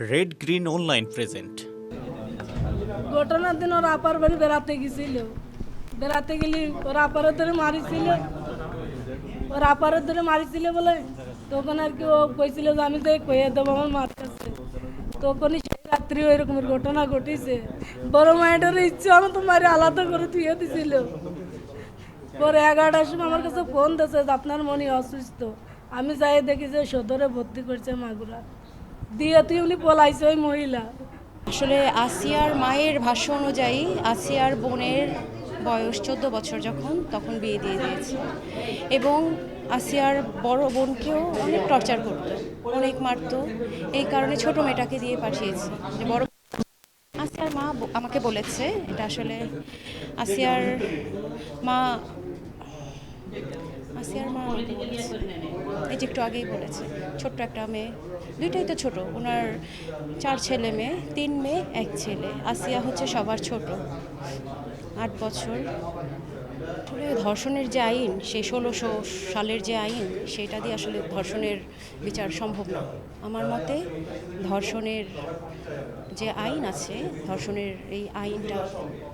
Red green online present ঘটনার দিন ওর আপার বাড়ি বেড়াতে গেছিল। বেড়াতে গেলে ওরা আপারের ধরে মারিছিল। ওরা আপারের ধরে মারিছিল বলে তখন আর কি ও কইছিল যে আমি তো কইয়ে দেবো আমার মার কাছে। তখনই সেই রাত্রি ওই রকমের ঘটনা ঘটিছে। বড় মায়ের ইচ্ছে আমি তো মারি আলাদা করে থুয়ে দিছিল। পরে এগারোটার সময় আমার কাছে ফোন দিয়েছে যে আপনার মনে অসুস্থ। আমি যাই দেখি যে সদরে ভর্তি করছে মাগুরা। দিয়ে তুই উনি ওই মহিলা। আসলে আসিয়ার মায়ের ভাষ্য অনুযায়ী আসিয়ার বোনের বয়স চোদ্দ বছর যখন, তখন বিয়ে দিয়ে দিয়েছে। এবং আসিয়ার বড় বোনকেও অনেক টর্চার করতো, অনেক মারতো। এই কারণে ছোট মেয়েটাকে দিয়ে পাঠিয়েছে। যে বড় আসিয়ার মা আমাকে বলেছে, এটা আসলে আসিয়ার মা আসিয়ার মা এই যে একটু আগেই বলেছে, ছোট্ট একটা মেয়ে। দুইটাই তো ছোট ওনার চার ছেলে মেয়ে, তিন মেয়ে, এক ছেলে। আসিয়া হচ্ছে সবার ছোট। আট বছর। আসলে ধর্ষণের যে আইন, সেই ষোলোশো সালের যে আইন, সেটা দিয়ে আসলে ধর্ষণের বিচার সম্ভব না। আমার মতে ধর্ষণের যে আইন আছে, ধর্ষণের এই আইনটা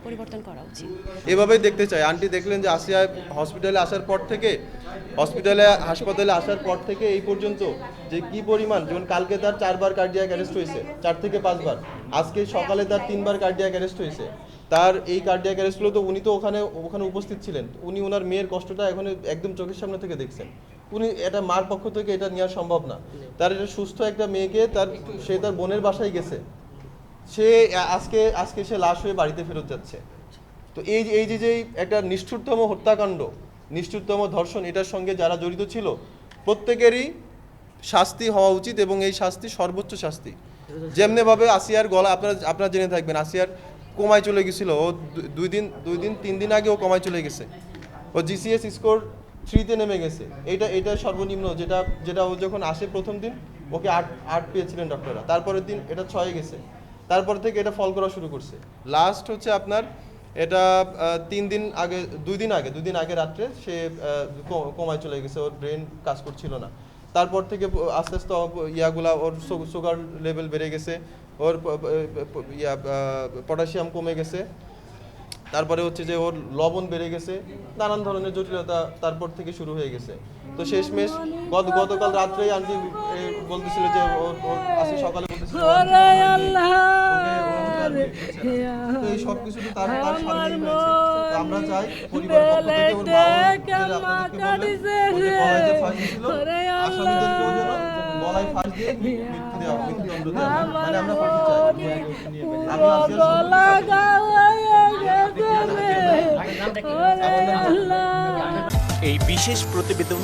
পরিবর্তন করা উচিত। এভাবেই দেখতে চাই। আন্টি দেখলেন যে আসিয়া হসপিটালে আসার পর থেকে, হসপিটালে, হাসপাতালে আসার পর থেকে এই পর্যন্ত যে কি পরিমাণ, যেমন কালকে তার চারবার কার্ডিয়াক অ্যারেস্ট হয়েছে, চার থেকে পাঁচবার। আজকে সকালে তার তিনবার কার্ডিয়াক অ্যারেস্ট হয়েছে। তার এই কার্ডিয়াক অ্যারেস্টগুলো তো উনি তো ওখানে ওখানে উপস্থিত ছিলেন। উনি ওনার মেয়ের কষ্টটা এখন একদম চোখের সামনে থেকে দেখছেন। উনি এটা মার পক্ষ থেকে এটা নেওয়া সম্ভব না। তার এটা সুস্থ একটা মেয়েকে তার, সে তার বোনের বাসায় গেছে। সে আজকে আজকে সে লাশ হয়ে বাড়িতে ফেরত যাচ্ছে। তো এই যে এই যে যে একটা নিষ্ঠুরতম হত্যাকাণ্ড, নিষ্ঠুরতম ধর্ষণ, এটার সঙ্গে যারা জড়িত ছিল, প্রত্যেকেরই শাস্তি হওয়া উচিত এবং এই শাস্তি সর্বোচ্চ শাস্তি। যেমনিভাবে আসিয়ার গলা, আপনারা আপনারা জেনে থাকবেন, আসিয়ার কমায় চলে গেছিল। ও দুই দিন দুই দিন তিন দিন আগে ও কমায় চলে গেছে। ও জিসিএস স্কোর থ্রিতে নেমে গেছে। এটা এটা সর্বনিম্ন যেটা যেটা ও যখন আসে প্রথম দিন ওকে আট আট পেয়েছিলেন ডক্টররা তারপরের দিন এটা ছয়ে গেছে। তারপর থেকে এটা ফল করা শুরু করছে। লাস্ট হচ্ছে আপনার এটা তিন দিন আগে দুই দিন আগে দুই দিন আগে রাত্রে সে আহ, কো- চলে গেছে। ওর ব্রেন কাজ করছিল না। তারপর থেকে আস্তে আস্তে ইয়াগুলা ওর সুগার লেভেল বেড়ে গেছে, ওর ইয়া পটাশিয়াম কমে গেছে। তারপরে হচ্ছে যে ওর লবণ বেড়ে গেছে, নানান ধরনের জটিলতা তারপর থেকে শুরু হয়ে গেছে। তো শেষমেশ গত গতকাল রাত্রেই আন্টি বলতেছিল যে ওর আজকে সকালে আমরা হয়। মানে গলা গাওয়া এই বিশেষ প্রতিবেদন